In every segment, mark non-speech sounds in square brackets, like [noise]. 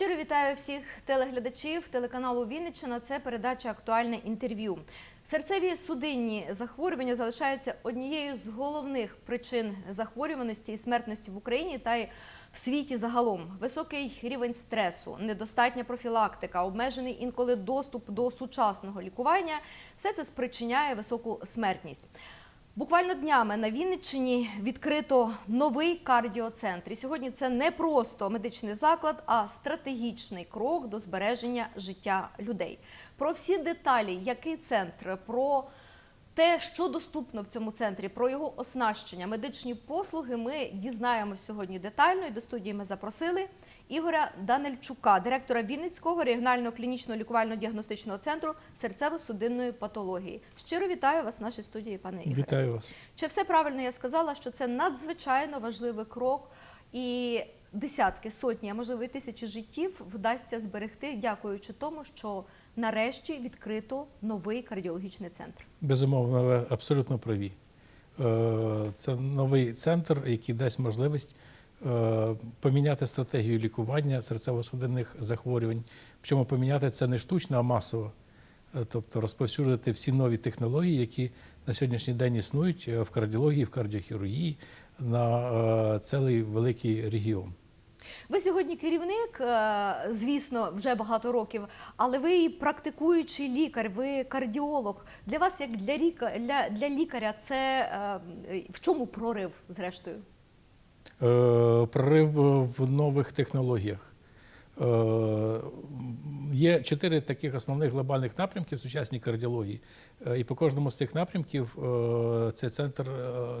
Щиро вітаю всіх телеглядачів телеканалу Вінниччина. Це передача Актуальне інтерв'ю. Серцеві судинні захворювання залишаються однією з головних причин захворюваності і смертності в Україні та й в світі загалом. Високий рівень стресу, недостатня профілактика, обмежений інколи доступ до сучасного лікування все це спричиняє високу смертність. Буквально днями на Вінниччині відкрито новий кардіоцентр. І сьогодні це не просто медичний заклад, а стратегічний крок до збереження життя людей. Про всі деталі, який центр, про те, що доступно в цьому центрі, про його оснащення, медичні послуги, ми дізнаємось сьогодні детально. І до студії ми запросили Ігоря Данельчука, директора Вінницького регіонального клінічного лікувально-діагностичного центру серцево-судинної патології. Щиро вітаю вас в нашій студії, пане Ігоре. Вітаю вас. Чи все правильно я сказала, що це надзвичайно важливий крок і десятки, сотні, а можливо і тисячі життів вдасться зберегти, дякуючи тому, що нарешті відкрито новий кардіологічний центр. Безумовно, ви абсолютно праві. Е, Це новий центр, який дасть можливість поміняти стратегію лікування серцево-судинних захворювань. Причому поміняти це не штучно, а масово. Е, Тобто розповсюдити всі нові технології, які на сьогоднішній день існують е, в кардіології, в кардіохірургії на е, цілий великий регіон. Ви сьогодні керівник, е, звісно, вже багато років, але ви практикуючий лікар, ви кардіолог. Для вас, як для лікаря, для, для лікаря, це е, в чому прорив, зрештою? Е, Прорив в нових технологіях. Е, Є чотири таких основних глобальних напрямки в сучасній кардіології, Е, і по кожному з цих напрямків е, цей центр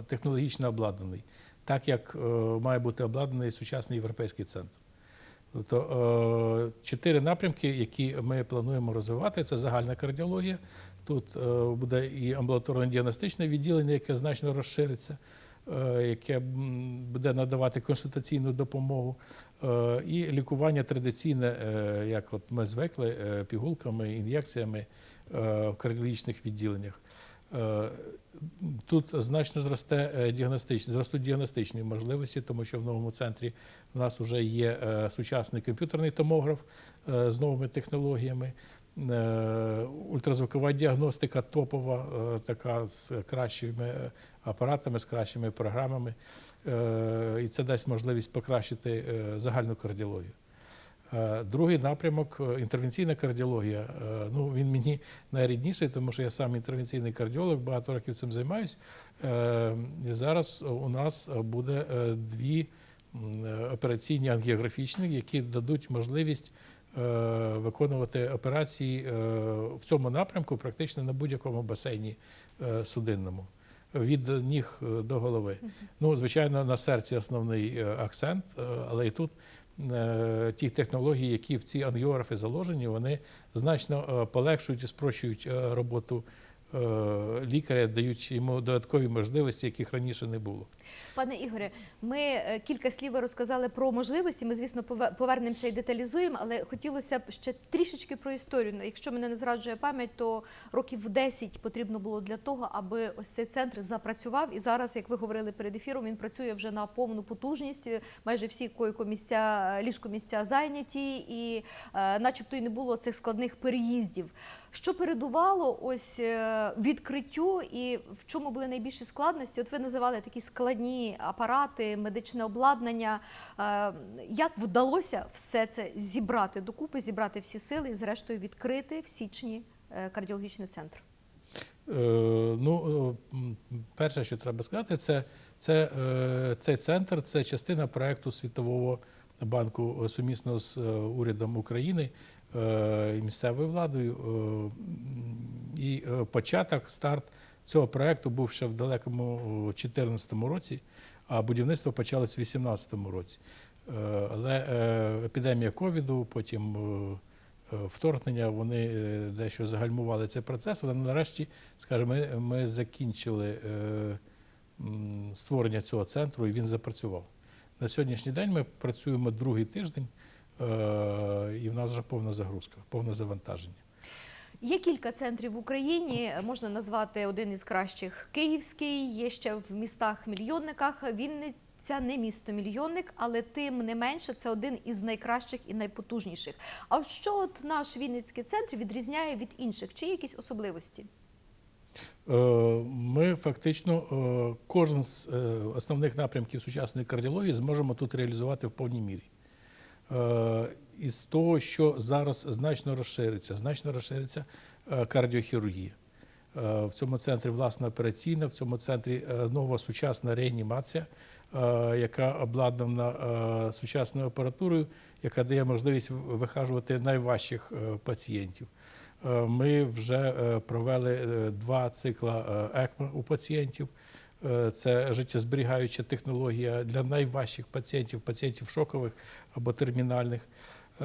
технологічно обладнаний, так як має бути обладнаний сучасний європейський центр. Тобто чотири напрямки, які ми плануємо розвивати, це загальна кардіологія. Тут буде і амбулаторно-діагностичне відділення, яке значно розшириться, яке буде надавати консультаційну допомогу, е, і лікування традиційне, е, як от ми звикли, е, пігулками, ін'єкціями е, в кардіологічних відділеннях. Е, Тут значно зросте е, діагностичні, зростуть діагностичні можливості, тому що в новому центрі у нас вже є е, сучасний комп'ютерний томограф е, з новими технологіями, е, ультразвукова діагностика топова, е, така з кращими е, апаратами, з кращими програмами. Е, І це дасть можливість покращити е, загальну кардіологію. Е, Другий напрямок е, інтервенційна кардіологія. Е, Ну, він мені найрідніший, тому що я сам інтервенційний кардіолог, багато років цим займаюсь. Е, і Зараз у нас буде е, дві е, операційні ангіографічні, які дадуть можливість е, виконувати операції е, в цьому напрямку практично на будь-якому басейні е, судинному. Від ніг е, до голови. Ну, звичайно, на серці основний е, акцент, е, але і тут е, ті технології, які в ці ангіографи заложені, вони значно е, полегшують і спрощують е, роботу е, лікаря, дають йому додаткові можливості, яких раніше не було. Пане Ігоре, ми е, кілька слів розказали про можливості. Ми, звісно, пове- повернемося і деталізуємо, але хотілося б ще трішечки про історію. Ну, Якщо мене не зраджує пам'ять, то років 10 потрібно було для того, аби ось цей центр запрацював. І зараз, як ви говорили перед ефіром, він працює вже на повну потужність. Майже всі койко-місця, ліжко-місця зайняті, і е, начебто і не було цих складних переїздів. Що передувало ось е, відкриттю і в чому були найбільші складності? От ви називали такі складні апарати, медичне обладнання. Е, Як вдалося все це зібрати докупи, зібрати всі сили і зрештою відкрити в січні е, кардіологічний центр? Ну, перше, що треба сказати, це, це цей центр це частина проекту Світового банку сумісно з урядом України і місцевою владою. Е, І е, початок, старт цього проекту був ще в далекому 2014 році, а будівництво почалось в 2018 році. Е, Але е, епідемія ковіду, потім. е, е, вторгнення, вони е, дещо загальмували цей процес, але нарешті, скажімо, ми, ми закінчили е, створення цього центру і він запрацював. На сьогоднішній день ми працюємо другий тиждень, е, і в нас вже повна загрузка, повне завантаження. Є кілька центрів в Україні. Можна назвати один із кращих Київський. Є ще в містах мільйонниках. Вінни- Хоча не місто мільйонник, але тим не менше це один із найкращих і найпотужніших. А що от наш Вінницький центр відрізняє від інших? Чи є якісь особливості? Е, Ми фактично е, кожен з е, основних напрямків сучасної кардіології зможемо тут реалізувати в повній мірі. Е, Із того, що зараз значно розшириться, значно розшириться е, кардіохірургія. Е, В цьому центрі власна операційна, в цьому центрі нова сучасна реанімація, яка обладнана сучасною апаратурою, яка дає можливість вихажувати найважчих пацієнтів. Ми вже провели два цикла е, ЕКМО у пацієнтів. Е, Це життєзберігаюча технологія для найважчих пацієнтів, пацієнтів шокових або термінальних. Е,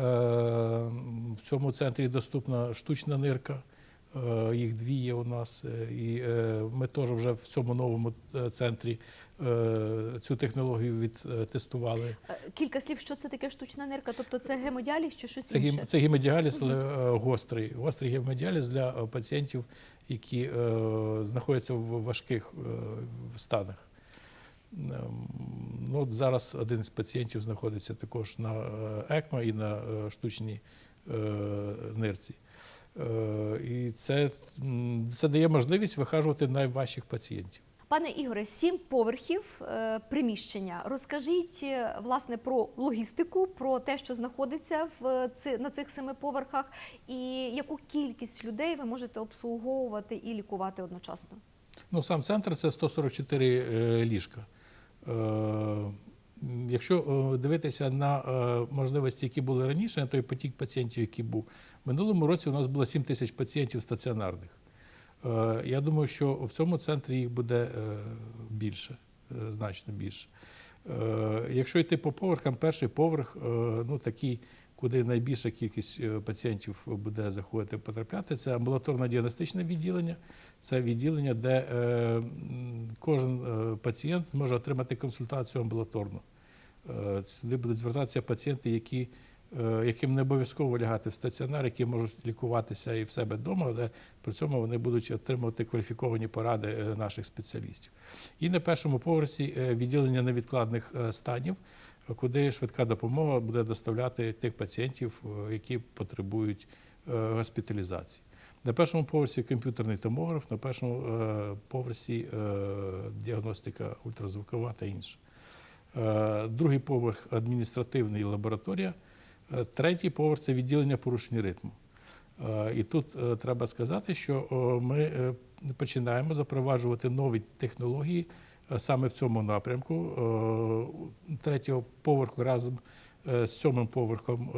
В цьому центрі доступна штучна нирка. Е, Їх дві є у нас, е, і е, ми теж вже в цьому новому центрі цю технологію відтестували. Кілька слів, що це таке штучна нирка? Тобто це гемодіаліз чи щось Це, інше? гем, це гемодіаліз, але гострий. Гострий гемодіаліз для пацієнтів, які знаходяться в важких станах. Ем, Ну, от зараз один з пацієнтів знаходиться також на е, ЕКМО і на штучній нирці. Е, І це, це дає можливість вихажувати найважчих пацієнтів. Пане Ігоре, сім поверхів е, приміщення. Розкажіть е, власне про логістику, про те, що знаходиться в на цих семи поверхах, і яку кількість людей ви можете обслуговувати і лікувати одночасно. Ну, сам центр це 144 е, ліжка. Якщо дивитися на можливості, які були раніше, на той потік пацієнтів, який був, минулому році у нас було 7 тисяч пацієнтів стаціонарних. Е, Я думаю, що в цьому центрі їх буде е, більше, е, значно більше. Якщо йти по поверхам, перший поверх, ну такий, куди найбільша кількість пацієнтів буде заходити потрапляти, це амбулаторно діагностичне відділення. Це відділення, де кожен пацієнт зможе отримати консультацію амбулаторну. Сюди будуть звертатися пацієнти, які, яким не обов'язково лягати в стаціонар, які можуть лікуватися і в себе вдома, але при цьому вони будуть отримувати кваліфіковані поради е, наших спеціалістів. І на першому поверсі е, відділення невідкладних е, станів, е, куди швидка допомога буде доставляти тих пацієнтів, е, які потребують е, госпіталізації. На першому поверсі комп'ютерний томограф, на першому е, поверсі е, діагностика ультразвукова та інше. Е, Другий поверх адміністративний лабораторія. Е, Третій поверх це відділення порушень ритму. Е, І тут е, треба сказати, що ми починаємо запроваджувати нові технології саме в цьому напрямку. Третього поверху разом з сьомим поверхом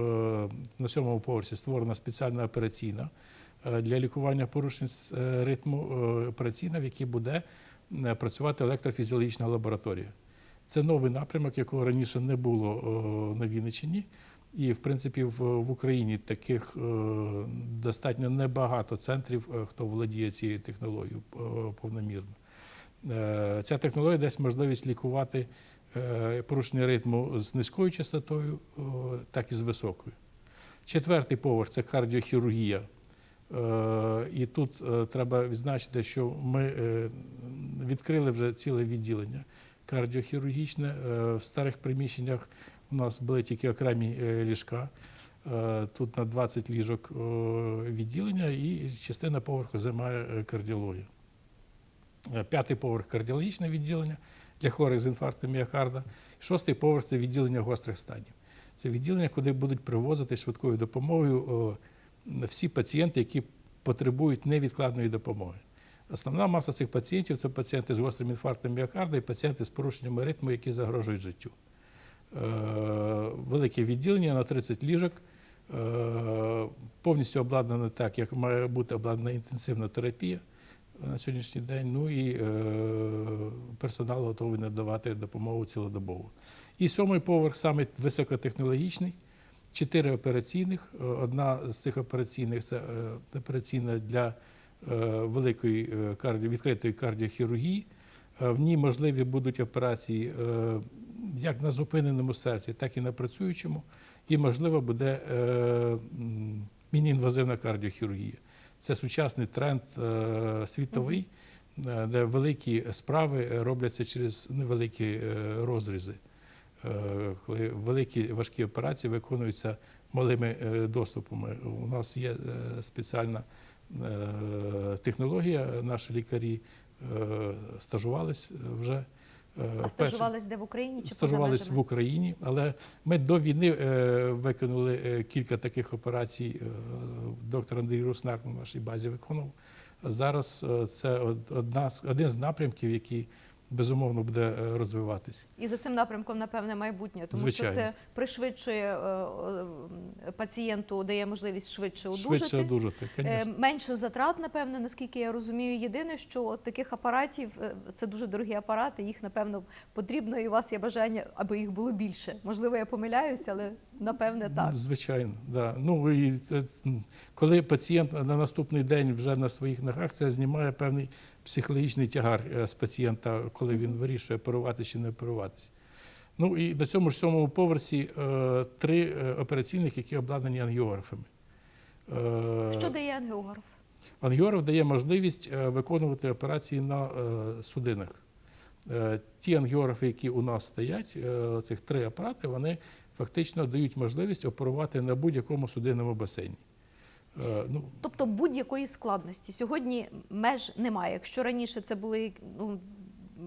на сьомому поверсі створена спеціальна операційна для лікування порушень ритму операційна, в якій буде працювати електрофізіологічна лабораторія. Це новий напрямок, якого раніше не було на Вінниччині. І, в принципі, в, Україні таких е, достатньо небагато центрів, е, хто володіє цією технологією е, повномірно. Ця технологія дасть можливість лікувати порушення ритму з низькою частотою, так і з високою. Четвертий поверх це кардіохірургія. І тут треба відзначити, що ми відкрили вже ціле відділення кардіохірургічне. В старих приміщеннях у нас були тільки окремі е, ліжка. Е, Тут на 20 ліжок е, відділення і частина поверху займає кардіологія. П'ятий поверх кардіологічне відділення для хворих з інфарктом міокарда. Шостий поверх це відділення гострих станів. Це відділення, куди будуть привозити швидкою допомогою всі пацієнти, які потребують невідкладної допомоги. Основна маса цих пацієнтів це пацієнти з гострим інфарктом міокарда і пацієнти з порушеннями ритму, які загрожують життю. Е, Велике відділення на 30 ліжок, е, повністю обладнане так, як має бути обладнана інтенсивна терапія на сьогоднішній день. Ну і е, персонал готовий надавати допомогу цілодобово. І сьомий поверх саме високотехнологічний. Чотири операційних. Одна з цих операційних це операційна для великої відкритої кардіохірургії. В ній можливі будуть операції як на зупиненому серці, так і на працюючому. І можливо буде е, міні-інвазивна кардіохірургія. Це сучасний тренд е, світовий. е, де великі справи робляться через невеликі розрізи. Коли великі важкі операції виконуються малими доступами. У нас є спеціальна технологія, наші лікарі стажувались вже. Е, А стажувались де в Україні чи стажувались в? Україні, але ми до війни е, виконали е, кілька таких операцій. Доктор Андрій Руснак на нашій базі виконував. Зараз це одна з один з напрямків, який безумовно буде е, розвиватись. І за цим напрямком, напевне, майбутнє, тому Звичайно. що це пришвидшує е, е, пацієнту, дає можливість швидше одужати. Швидше одужати, звісно. Менше затрат, напевно, наскільки я розумію. Єдине, що от таких апаратів це дуже дорогі апарати. Їх напевно потрібно, і у вас є бажання, аби їх було більше. Можливо, я помиляюся, але напевне так. Звичайно, да. Ну і це, коли пацієнт на наступний день вже на своїх ногах, це знімає певний психологічний тягар е, з пацієнта, коли він вирішує оперуватися чи не оперуватися. Ну і на цьому ж сьомому поверсі е, три е, операційних, які обладнані ангіографами. Що дає ангіограф? Ангіограф дає можливість виконувати операції на судинах. Ті ангіографи, які у нас стоять, цих три апарати, вони фактично дають можливість оперувати на будь-якому судинному басейні. Е, Ну, Тобто будь-якої складності. Сьогодні меж немає. Якщо раніше це були ну,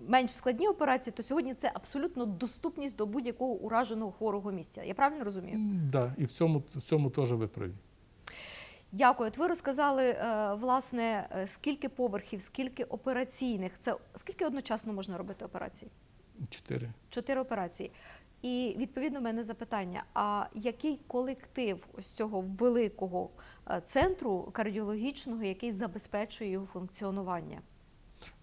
менш складні операції, то сьогодні це абсолютно доступність до будь-якого ураженого хворого місця. Я правильно розумію? м, да, і в цьому, в цьому теж ви праві. Дякую. От ви розказали, е, власне, е, скільки поверхів, скільки операційних. Це скільки одночасно можна робити операцій? Чотири. Чотири операції. І відповідно в мене запитання: а який колектив ось цього великого центру кардіологічного, який забезпечує його функціонування?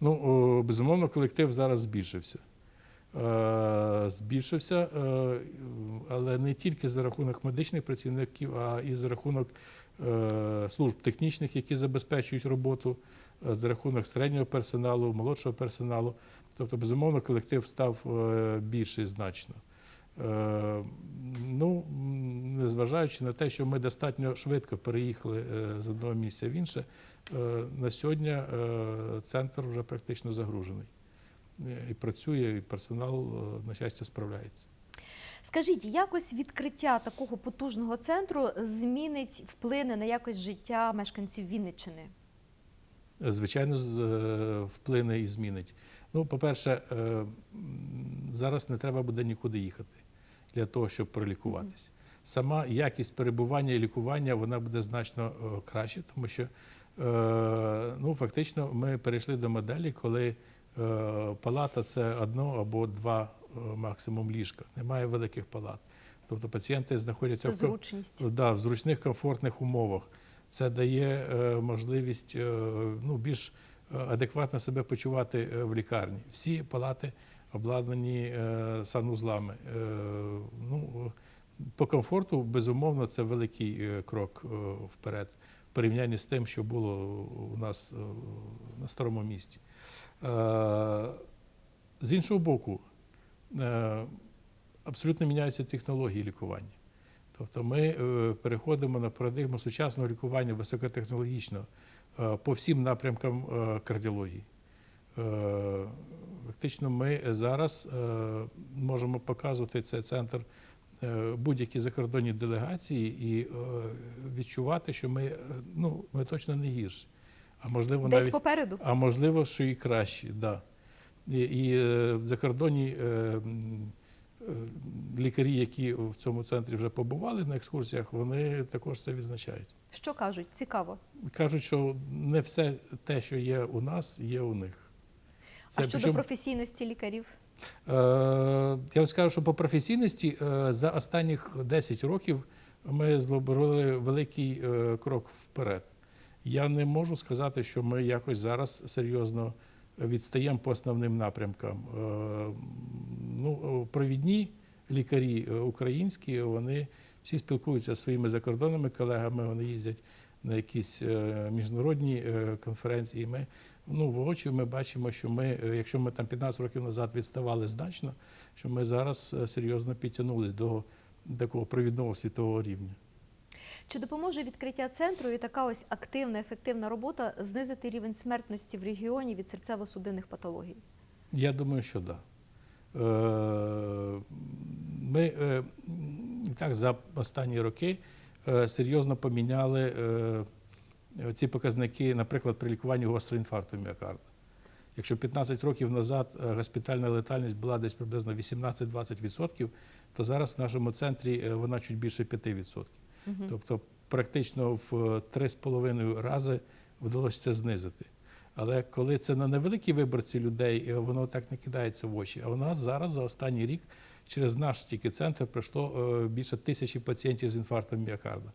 Ну, безумовно, колектив зараз збільшився. Е, Збільшився, е, але не тільки за рахунок медичних працівників, а і за рахунок е, служб технічних, які забезпечують роботу, е, за рахунок середнього персоналу, молодшого персоналу. Тобто, безумовно, колектив став е, більший значно. Е, Ну, незважаючи на те, що ми достатньо швидко переїхали е, з одного місця в інше, е, на сьогодні центр вже практично загружений. І працює, і персонал, на щастя, справляється. Скажіть, якось відкриття такого потужного центру змінить, вплине на якось життя мешканців Вінниччини? Звичайно, вплине і змінить. Ну, по-перше, зараз не треба буде нікуди їхати для того, щоб пролікуватися. Сама якість перебування і лікування вона буде значно е, краще, тому що е, ну, фактично ми перейшли до моделі, коли е, палата це одно або два максимум ліжка. Немає великих палат. Тобто пацієнти знаходяться Це в. Да, в зручних комфортних умовах. Це дає можливість ну, більш адекватно себе почувати в лікарні. Всі палати обладнані е, санузлами. Е, ну, по комфорту, безумовно, це великий е, крок вперед в порівнянні з тим, що було у нас на старому місті. Е, З іншого боку, абсолютно міняються технології лікування. Тобто ми переходимо на парадигму сучасного лікування високотехнологічного по всім напрямкам кардіології. Е, Фактично, ми зараз е, можемо показувати цей центр е, будь-які закордонні делегації і відчувати, що ми, ну, ми точно не гірші. А можливо, Десь навіть попереду. а можливо, що і кращі, да. І, і закордонні лікарі, які в цьому центрі вже побували на екскурсіях, вони також це відзначають. Що кажуть? Цікаво. Кажуть, що не все те, що є у нас, є у них. А щодо причому- професійності лікарів? Е, Я вам скажу, що по професійності е, за останніх 10 років ми зробили великий е, крок вперед. Я не можу сказати, що ми якось зараз серйозно відстаємо по основним напрямкам. Е, Ну, провідні лікарі е, українські, вони всі спілкуються зі своїми закордонними колегами, вони їздять на якісь е, міжнародні е, конференції. Ми ну, воочию ми бачимо, що ми, е, якщо ми там 15 років назад відставали значно, що ми зараз е, серйозно підтягнулись до такого провідного світового рівня. Чи допоможе відкриття центру і така ось активна, ефективна робота знизити рівень смертності в регіоні від серцево-судинних патологій? Я думаю, що так. Да. Е, Ми так за останні роки серйозно поміняли ці показники, наприклад, при лікуванні гострого інфаркту міокарда. Якщо 15 років назад е, госпітальна летальність була десь приблизно 18-20%, то зараз в нашому центрі е, вона чуть більше 5%. Тобто практично в 3,5 рази вдалося це знизити. Але коли це на невеликій виборці людей, е, воно так не кидається в очі. А у нас зараз за останній рік через наш тільки центр пройшло е, більше тисячі пацієнтів з інфарктом міокарда.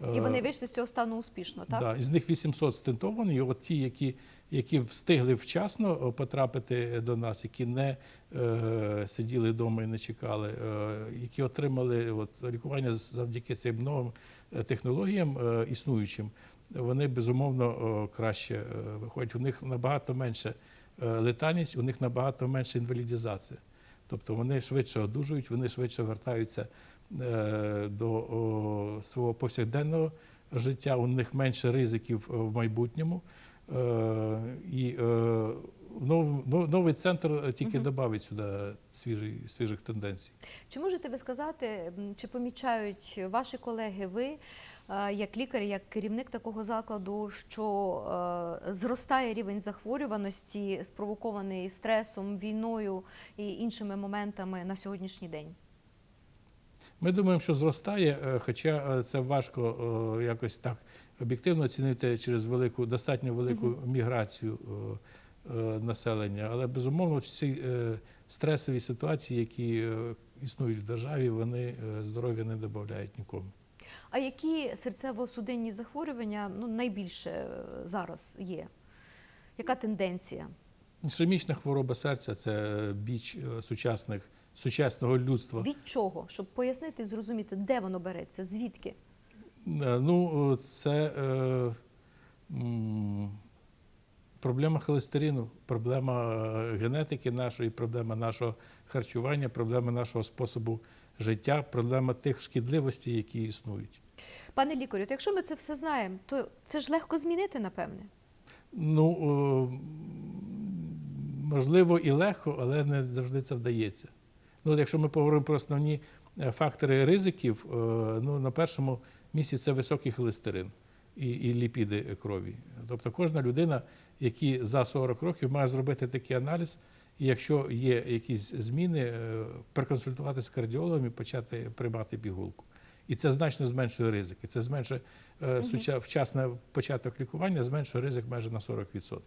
І Е, вони вийшли з цього стану успішно, так? Да, із них 800 стентовані. І от ті, які, які встигли вчасно е, потрапити до нас, які не е, сиділи вдома і не чекали, е, які отримали от, лікування завдяки цим новим е, технологіям е, існуючим, вони безумовно е, краще е, виходять. У них набагато менше летальність, у них набагато менше інвалідізація. Тобто вони швидше одужують, вони швидше вертаються до свого повсякденного життя, у них менше ризиків е, в майбутньому. Е, І е, нов- нов- новий центр тільки Мгм. додавить сюди свіжий, свіжих тенденцій. Чи можете ви сказати, чи помічають ваші колеги, ви, е, як лікар, як керівник такого закладу, що е, зростає рівень захворюваності, спровокований стресом, війною і іншими моментами на сьогоднішній день? Ми думаємо, що зростає, е, хоча е, це важко е, якось так об'єктивно оцінити через велику, достатньо велику міграцію населення. Але безумовно всі стресові ситуації, які існують в державі, вони здоров'я не додають нікому. А які серцево-судинні захворювання ну, найбільше зараз є? Яка тенденція? Ішемічна хвороба серця це біч сучасних, сучасного людства. Від чого? Щоб пояснити і зрозуміти, де воно береться, звідки? Е, Ну, це е, проблема холестерину, проблема е, генетики нашої, проблема нашого харчування, проблема нашого способу життя, проблема тих шкідливостей, які існують. Пане лікарю, то якщо ми це все знаємо, то це ж легко змінити, напевне. Ну, можливо, і легко, але не завжди це вдається. Ну, якщо ми поговоримо про основні е, фактори ризиків, е, ну, на першому місці це високий холестерин і, і ліпіди крові. Тобто кожна людина, які за 40 років має зробити такий аналіз, і якщо є якісь зміни, е, проконсультуватися з кардіологом і почати приймати пігулку. І це значно зменшує ризики. Це зменшує суча- вчасний початок лікування, зменшує ризик майже на 40%.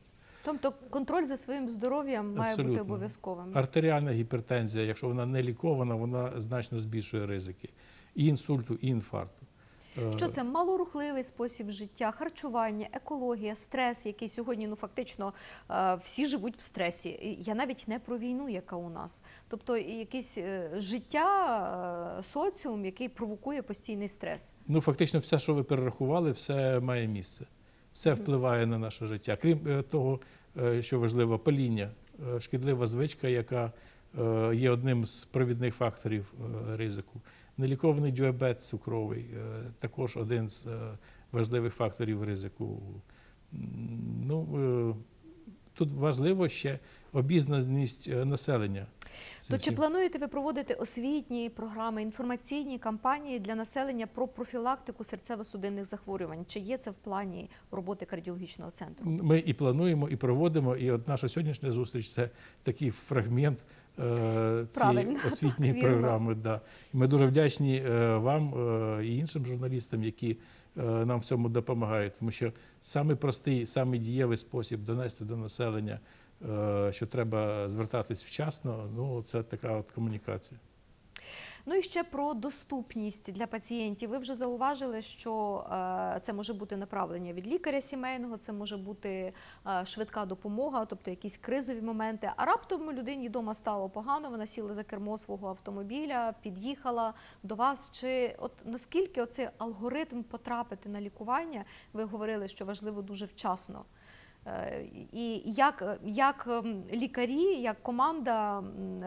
Тобто контроль за своїм здоров'ям має бути обов'язковим. Артеріальна гіпертензія, якщо вона не лікована, вона значно збільшує ризики і інсульту, і інфаркту. Е, Що це малорухливий спосіб життя, харчування, екологія, стрес, який сьогодні ну фактично е, всі живуть в стресі. Я навіть не про війну, яка у нас. Тобто якесь е, життя, е, соціум, який провокує постійний стрес. Ну, фактично, все, що ви перерахували, все має місце. Все впливає на наше життя. Крім е, того, е, що важливо, паління, е, шкідлива звичка, яка є одним з провідних факторів ризику. Нелікований діабет цукровий також один з важливих факторів ризику. Ну, тут важливо ще обізнаність населення. То чи плануєте ви проводити освітні програми, інформаційні кампанії для населення про профілактику серцево-судинних захворювань? Чи є це в плані роботи кардіологічного центру? Ми і плануємо, і проводимо. І от наша сьогоднішня зустріч це такий фрагмент е, цієї [laughs] освітньої так, програми. Да. Ми дуже вдячні е, вам е, і іншим журналістам, які е, нам в цьому допомагають. Тому що самий простий, самий дієвий спосіб донести до населення, що треба звертатись вчасно, ну це така от комунікація. Ну і ще про доступність для пацієнтів. Ви вже зауважили, що е, це може бути направлення від лікаря сімейного, це може бути е, швидка допомога, тобто якісь кризові моменти. А раптом людині вдома стало погано, вона сіла за кермо свого автомобіля, під'їхала до вас. Чи от наскільки оцей алгоритм потрапити на лікування? Ви говорили, що важливо дуже вчасно. Е, І як, як ем, лікарі, як команда,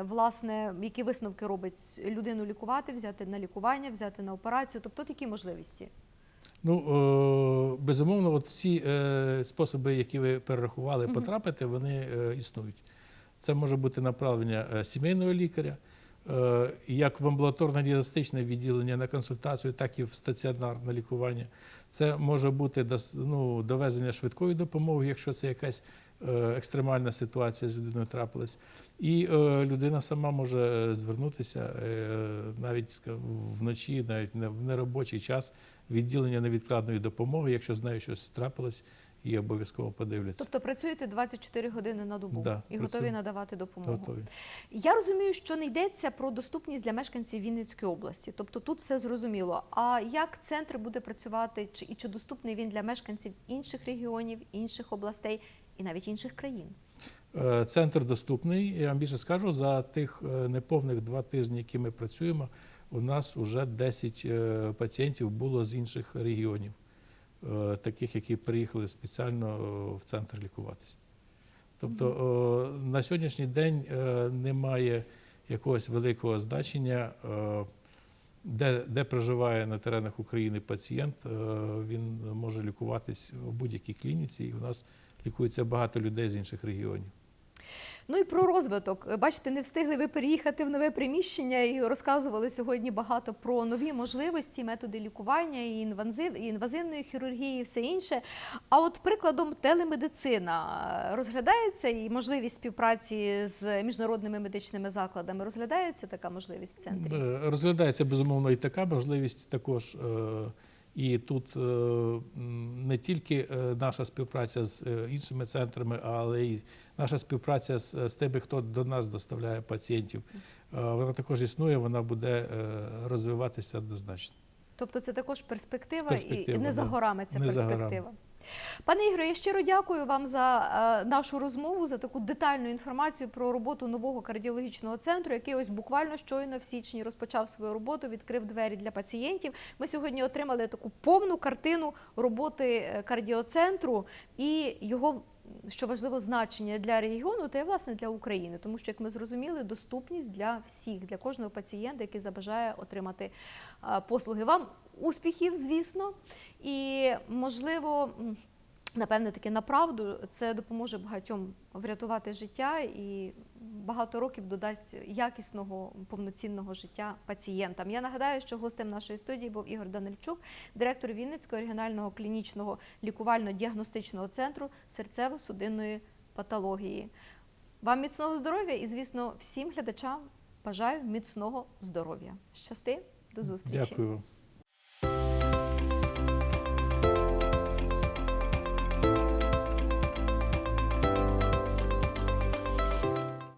власне, які висновки робить людину лікувати, взяти на лікування, взяти на операцію, тобто такі можливості. Ну, е, безумовно, от всі е, способи, які ви перерахували, потрапити, вони існують. Це може бути направлення сімейного лікаря, як в амбулаторно-діагностичне відділення на консультацію, так і в стаціонарне лікування. Це може бути ну, довезення швидкої допомоги, якщо це якась е, екстремальна ситуація з людиною трапилась. І е, людина сама може е, звернутися е, навіть вночі, навіть в неробочий час відділення невідкладної допомоги, якщо знає, що щось трапилось, і обов'язково подивляться. Тобто працюєте 24 години на добу Да, і готові надавати допомогу. Готові. Я розумію, що не йдеться про доступність для мешканців Вінницької області. Тобто тут все зрозуміло. А як центр буде працювати, чи і чи доступний він для мешканців інших регіонів, інших областей і навіть інших країн? Е, Центр доступний. Я вам більше скажу, за тих е, неповних два тижні, які ми працюємо, у нас вже 10 е, пацієнтів було з інших регіонів, таких, які приїхали спеціально е, в центр лікуватися. Тобто е, на сьогоднішній день е, немає якогось великого значення, е, де, де проживає на теренах України пацієнт, е, він може лікуватись в будь-якій клініці, і у нас лікується багато людей з інших регіонів. Ну і про розвиток. Бачите, не встигли ви переїхати в нове приміщення і розказували сьогодні багато про нові можливості, методи лікування, і інвазив, і інвазивної хірургії, і все інше. А от прикладом телемедицина розглядається і можливість співпраці з міжнародними медичними закладами. Розглядається така можливість в центрі? Е, Розглядається безумовно і така можливість також. е, І тут е, не тільки е, наша співпраця з е, іншими центрами, але й наша співпраця з, з тими, хто до нас доставляє пацієнтів. Вона також існує, вона буде розвиватися однозначно. Тобто це також перспектива, Перспектива, і не за горами ця Не за перспектива. Пане Ігоре, я щиро дякую вам за е, нашу розмову, за таку детальну інформацію про роботу нового кардіологічного центру, який ось буквально щойно в січні розпочав свою роботу, відкрив двері для пацієнтів. Ми сьогодні отримали таку повну картину роботи е, кардіоцентру і його. Що важливо значення для регіону, та й власне для України, тому що, як ми зрозуміли, доступність для всіх, для кожного пацієнта, який забажає отримати послуги. Вам успіхів, звісно, і можливо. Напевне, таки направду це допоможе багатьом врятувати життя і багато років додасть якісного повноцінного життя пацієнтам. Я нагадаю, що гостем нашої студії був Ігор Данильчук, директор Вінницького регіонального клінічного лікувально-діагностичного центру серцево-судинної патології. Вам міцного здоров'я і, звісно, всім глядачам бажаю міцного здоров'я. Щасти, до зустрічі. Дякую.